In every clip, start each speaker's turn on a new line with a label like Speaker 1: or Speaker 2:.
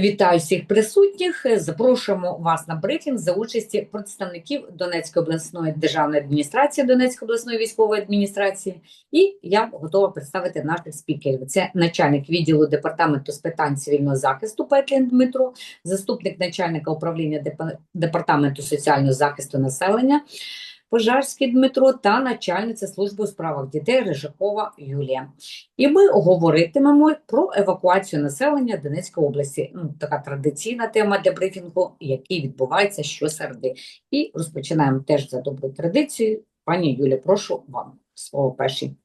Speaker 1: Вітаю всіх присутніх. Запрошуємо вас на брифінг за участі представників Донецької обласної державної адміністрації, Донецької обласної військової адміністрації. І я готова представити наших спікерів. Це начальник відділу департаменту з питань цивільного захисту Петлін Дмитро, заступник начальника управління департаменту соціального захисту населення. Пожарський Дмитро та начальниця служби у справах дітей Рижакова Юлія. І ми говоритимемо про евакуацію населення Донецької області. Ну, така традиційна тема для брифінгу, який відбувається щосереди. І розпочинаємо теж за доброю традицією. Пані Юлі, прошу вам слово перший.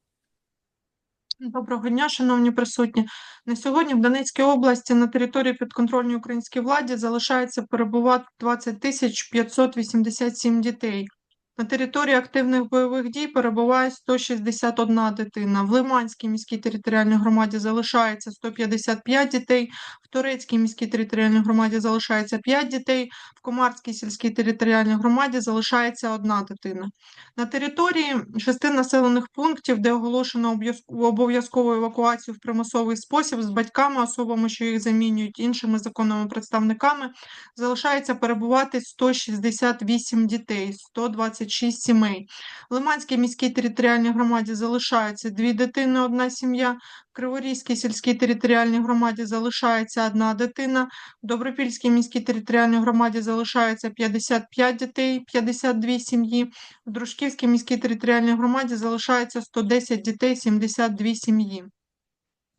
Speaker 2: Доброго дня, шановні присутні. На сьогодні в Донецькій області на території підконтрольній українській владі залишається перебувати 20 тисяч 587 дітей. На території активних бойових дій перебуває 161 дитина. В Лиманській міській територіальній громаді залишається 155 дітей, в Турецькій міській територіальній громаді залишається 5 дітей, в Комарській сільській територіальній громаді залишається одна дитина. На території шести населених пунктів, де оголошено обов'яз- обов'язкову евакуацію в примусовий спосіб з батьками, особами, що їх замінюють, іншими законними представниками, залишається перебувати 168 дітей, 126 сімей. В Лиманській міській територіальній громаді залишаються дві дитини, одна сім'я. В Криворізькій сільській територіальній громаді залишається одна дитина. В Добропільській міській територіальній громаді залишається 55 дітей, 52 сім'ї. В Дружківській міській територіальній громаді залишається 110 дітей, 72 сім'ї.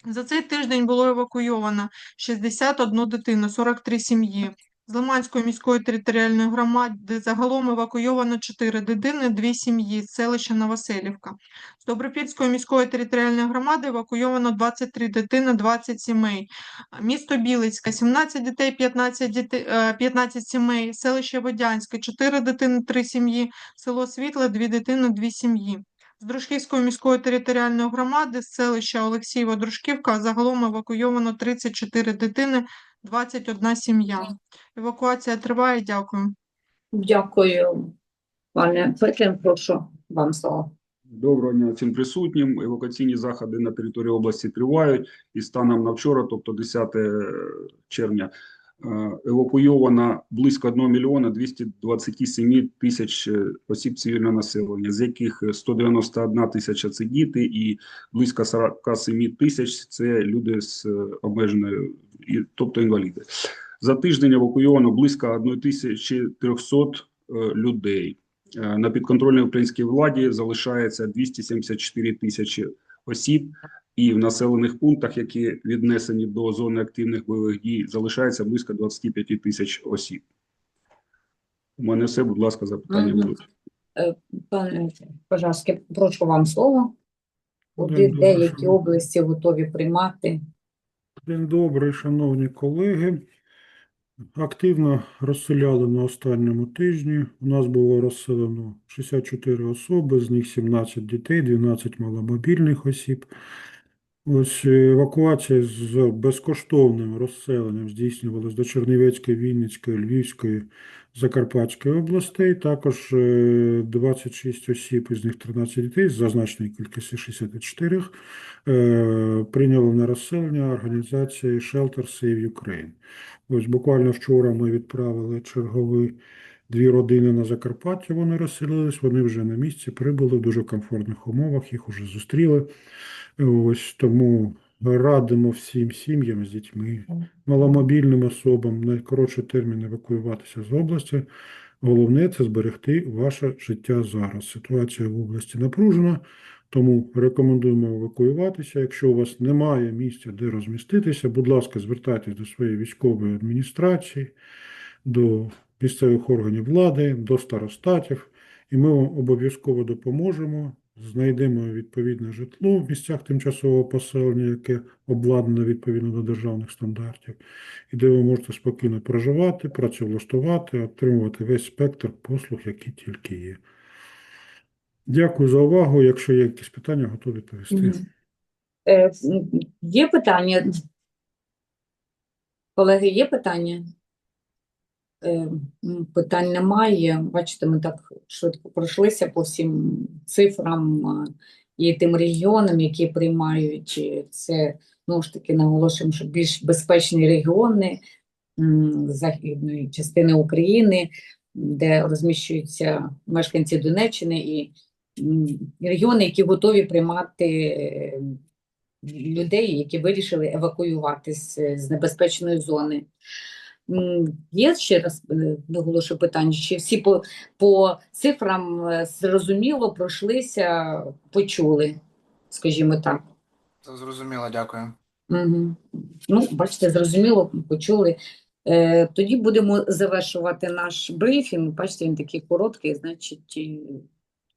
Speaker 2: За цей тиждень було евакуйовано 61 дитину, 43 сім'ї. З Лиманської міської територіальної громади загалом евакуйовано 4 дитини, 2 сім'ї з селища Новоселівка. З Добропільської міської територіальної громади евакуйовано 23 дитини, 20 сімей. Місто Білицьке 17 дітей, 15, дітей, е, 15 сімей. Селище Водянське 4 дитини, 3 сім'ї. Село Світле 2 дитини, 2 сім'ї. З Дружківської міської територіальної громади з селища Олексієва Дружківка загалом евакуйовано 34 дитини, 21 сім'я. Евакуація триває. Дякую.
Speaker 1: Дякую, пане Петлін, прошу вам слово.
Speaker 3: Доброго дня всім присутнім. Евакуаційні заходи на території області тривають. І станом на вчора, тобто 10 червня, е, евакуйовано близько 1 мільйона 227 тисяч е, осіб цивільного населення, з яких 191 тисяча – це діти і близько 47 тисяч – це люди з е, обмеженою, і- тобто інваліди. За тиждень евакуйовано близько 1300 е, людей. Е, На підконтрольній українській владі залишається 274 тисячі осіб, і в населених пунктах, які віднесені до зони активних бойових дій, залишається близько 25 тисяч осіб. У мене все, будь ласка, запитання
Speaker 1: Мгм.
Speaker 3: будуть.
Speaker 1: Е, Пане Пожарський, прошу вам слово. Куди,
Speaker 4: День
Speaker 1: де,
Speaker 4: шановні.
Speaker 1: області готові приймати?
Speaker 4: День добрий, шановні колеги. Активно розселяли на останньому тижні. У нас було розселено 64 особи, з них 17 дітей, 12 маломобільних осіб. Ось е, евакуація з безкоштовним розселенням здійснювалась до Чернівецької, Вінницької, Львівської, Закарпатської областей. Також е, 26 осіб, із них 13 дітей, з зазначеної кількості 64, е, прийняли на розселення організації Shelter Save Ukraine. Ось буквально вчора ми відправили чергові дві родини на Закарпаття. Вони розселились, вони вже на місці прибули в дуже комфортних умовах, їх уже зустріли. Ось тому радимо всім сім'ям з дітьми, маломобільним особам найкоротший термін евакуюватися з області. Головне це зберегти ваше життя зараз. Ситуація в області напружена, тому рекомендуємо евакуюватися. Якщо у вас немає місця, де розміститися, будь ласка, звертайтесь до своєї військової адміністрації, до місцевих органів влади, до старостатів, і ми вам обов'язково допоможемо. Знайдемо відповідне житло в місцях тимчасового поселення, яке обладнане відповідно до державних стандартів, і де ви можете спокійно проживати, працевлаштувати, отримувати весь спектр послуг, які тільки є. Дякую за увагу. Якщо є якісь питання, готові відповісти.
Speaker 1: Е, Є питання? Колеги, є питання? Е, Питань немає. Бачите, ми так швидко пройшлися по всім цифрам і тим регіонам, які приймають. Це, ну ж таки, наголошуємо, що більш безпечні регіони, західної частини України, де розміщуються мешканці Донеччини і регіони, які готові приймати е, людей, які вирішили евакуюватись е, з небезпечної зони. Є ще раз е, наголошую питання, чи всі по, по цифрам е, зрозуміло пройшлися, почули, скажімо так.
Speaker 5: Зрозуміло, дякую.
Speaker 1: Угу. Ну, бачите, зрозуміло, почули. Е, тоді будемо завершувати наш брифінг. Бачите, він такий короткий, значить,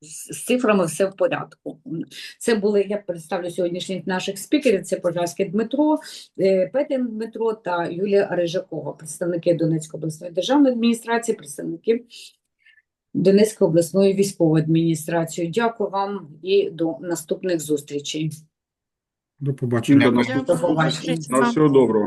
Speaker 1: з цифрами все в порядку. Це були, я представлю сьогоднішніх наших спікерів, це Пожарський Дмитро, е, Петин Дмитро та Юлія Рижакова, представники Донецької обласної державної адміністрації, представники Донецької обласної військової адміністрації. Дякую вам і до наступних зустрічей.
Speaker 4: До побачення.
Speaker 3: До наступного.
Speaker 1: До побачення.
Speaker 3: На всього доброго.